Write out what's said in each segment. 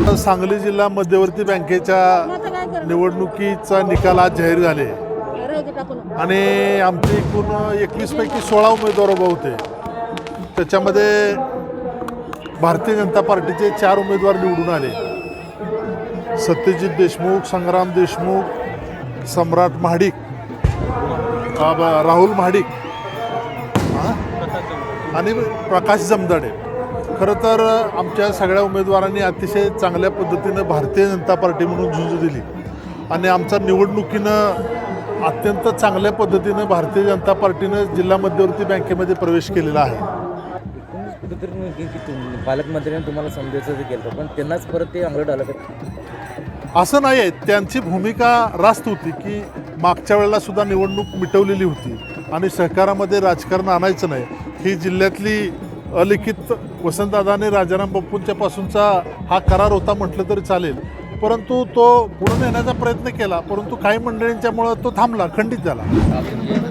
सांगली जिल्हा मध्यवर्ती बँकेच्या निवडणुकीचा निकाल आज जाहीर झाले. आणि आमचे एकूण एकवीस पैकी सोळा उमेदवार उभे होते. त्याच्यामध्ये भारतीय जनता पार्टीचे चार उमेदवार निवडून आले. सत्यजित देशमुख संग्राम देशमुख सम्राट महाडिक राहुल महाडिक आणि प्रकाश जमदाडे. खरं तर आमच्या सगळ्या उमेदवारांनी अतिशय चांगल्या पद्धतीनं भारतीय जनता पार्टी म्हणून झुंज दिली. आणि आमचा निवडणुकीनं अत्यंत चांगल्या पद्धतीनं भारतीय जनता पार्टीनं जिल्हा मध्यवर्ती बँकेमध्ये प्रवेश केलेला आहे. पालकमंत्र्यांनी तुम्हाला समजायचं केलं पण त्यांनाच परत ते अंगलट आलं असं नाही आहे त्यांची भूमिका रास्त होती की मागच्या वेळेला सुद्धा निवडणूक मिटवलेली होती. आणि सहकारामध्ये राजकारण आणायचं नाही. ही जिल्ह्यातली अलिखित वसंतदादा आणि राजाराम बप्पूंच्यापासूनचा हा करार होता म्हटलं तरी चालेल. परंतु तो पुढे नेण्याचा प्रयत्न केला परंतु काही मंडळींच्यामुळं तो थांबला खंडित झाला.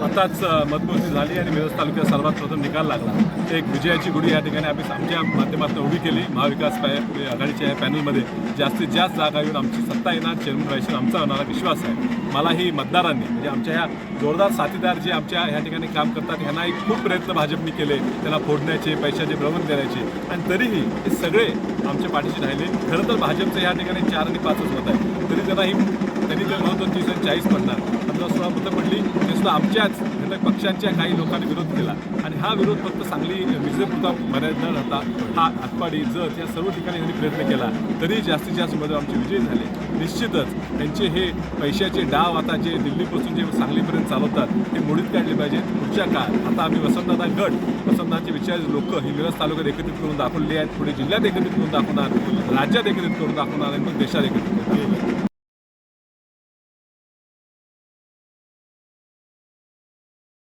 आताच मतमोजणी झाली आणि मिरज तालुक्यात सर्वात प्रथम निकाल लागला. एक विजयाची गुढी या ठिकाणी आम्ही आमच्या माध्यमातून उभी केली. महाविकास आघाडीच्या या पॅनलमध्ये जास्तीत जास्त जागा येऊन आमची सत्ता येणार चेअरमन व्हायची आमचा होणारा विश्वास आहे. मलाही मतदारांनी म्हणजे आमच्या ह्या जोरदार साथीदार जे आमच्या ह्या ठिकाणी काम करतात ह्यांनाही खूप प्रयत्न भाजपने केले. त्यांना फोडण्याचे पैशाचे भ्रमण देण्याचे आणि तरीही हे सगळे आमच्या पाठीशी राहिले. खरं तर भाजपचं या ठिकाणी चार आणि पाचच मत आहे. तरी त्यांना ही त्यांनी जे म्हणत होतं चाळीस पडणार. पंधरा सोळा मतं पडली ते आमच्याच घटक पक्षांच्या काही लोकांनी विरोध केला. आणि हा विरोध फक्त सांगली विजयपुरता मर्यादित न राहता हा आटपाडी जत या सर्व ठिकाणी त्यांनी प्रयत्न केला. तरी जास्तीत जास्त उमेदवार आमचे विजयी झाले. निश्चितच त्यांचे हे पैशाचे डाव आता जे दिल्लीपासून जे सांगलीपर्यंत चालवतात ते मोडीत काढले पाहिजेत. पुढच्या काळात आता आम्ही वसंतदादा गट वसंतदाचे विचार लोक ही मिरज तालुक्यात एकत्रित करून दाखवले आहेत. पुढे जिल्ह्यात एकत्रित करून दाखवणार राज्यात एकत्रित करून दाखवणार आणि मग देशात एकत्रित करून